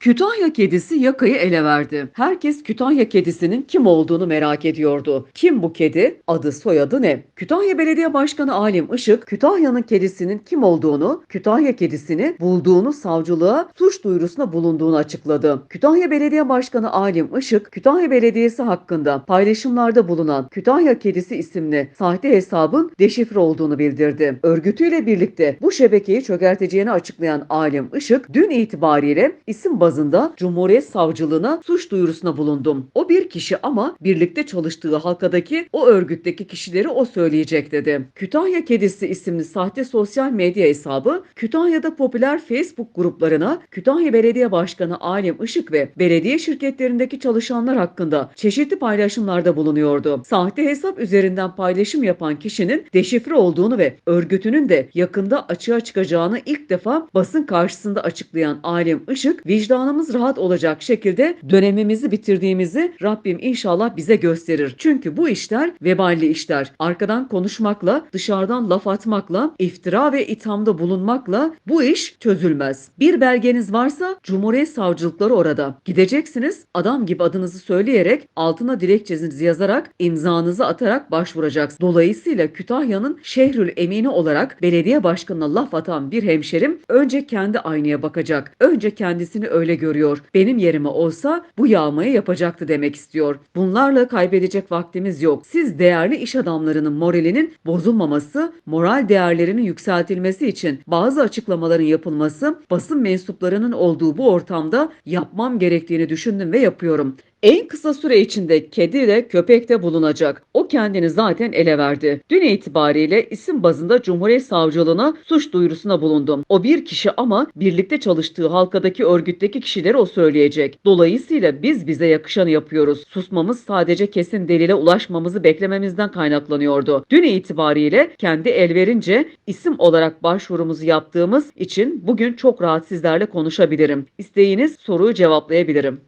Kütahya kedisi yakayı ele verdi. Herkes Kütahya kedisinin kim olduğunu merak ediyordu. Kim bu kedi? Adı soyadı ne? Kütahya Belediye Başkanı Alim Işık, Kütahya'nın kedisinin kim olduğunu, Kütahya kedisini bulduğunu savcılığa suç duyurusuna bulunduğunu açıkladı. Kütahya Belediye Başkanı Alim Işık, Kütahya Belediyesi hakkında paylaşımlarda bulunan Kütahya Kedisi isimli sahte hesabın deşifre olduğunu bildirdi. Örgütüyle birlikte bu şebekeyi çökerteceğini açıklayan Alim Işık, dün itibariyle isim bazında Cumhuriyet Savcılığına suç duyurusuna bulundum. O bir kişi ama birlikte çalıştığı halkadaki o örgütteki kişileri o söyleyecek dedi. Kütahya Kedisi isimli sahte sosyal medya hesabı Kütahya'da popüler Facebook gruplarına Kütahya Belediye Başkanı Alim Işık ve belediye şirketlerindeki çalışanlar hakkında çeşitli paylaşımlarda bulunuyordu. Sahte hesap üzerinden paylaşım yapan kişinin deşifre olduğunu ve örgütünün de yakında açığa çıkacağını ilk defa basın karşısında açıklayan Alim Işık, vicdanımız rahat olacak şekilde dönemimizi bitirdiğimizi Rabbim inşallah bize gösterir. Çünkü bu işler veballi işler. Arkadan konuşmakla, dışarıdan laf atmakla, iftira ve ithamda bulunmakla bu iş çözülmez. Bir belgeniz varsa Cumhuriyet Savcılıkları orada. Gideceksiniz, adam gibi adınızı söyleyerek, altına dilekçenizi yazarak, imzanızı atarak başvuracaksınız. Dolayısıyla Kütahya'nın Şehrül Emini olarak belediye başkanına laf atan bir hemşerim önce kendi aynaya bakacak. Önce kendisini öyle görüyor. Benim yerime olsa bu yağmayı yapacaktı demek istiyor. Bunlarla kaybedecek vaktimiz yok. Siz değerli iş adamlarının moralinin bozulmaması, moral değerlerinin yükseltilmesi için bazı açıklamaların yapılması, basın mensuplarının olduğu bu ortamda yapmam gerektiğini düşündüm ve yapıyorum. En kısa süre içinde kedi de köpek de bulunacak. O kendini zaten ele verdi. Dün itibariyle isim bazında Cumhuriyet Savcılığına suç duyurusuna bulundum. O bir kişi ama birlikte çalıştığı halkadaki örgütteki kişileri o söyleyecek. Dolayısıyla biz bize yakışanı yapıyoruz. Susmamız sadece kesin delile ulaşmamızı beklememizden kaynaklanıyordu. Dün itibariyle kendi el verince isim olarak başvurumuzu yaptığımız için bugün çok rahat sizlerle konuşabilirim. İsteğiniz soruyu cevaplayabilirim.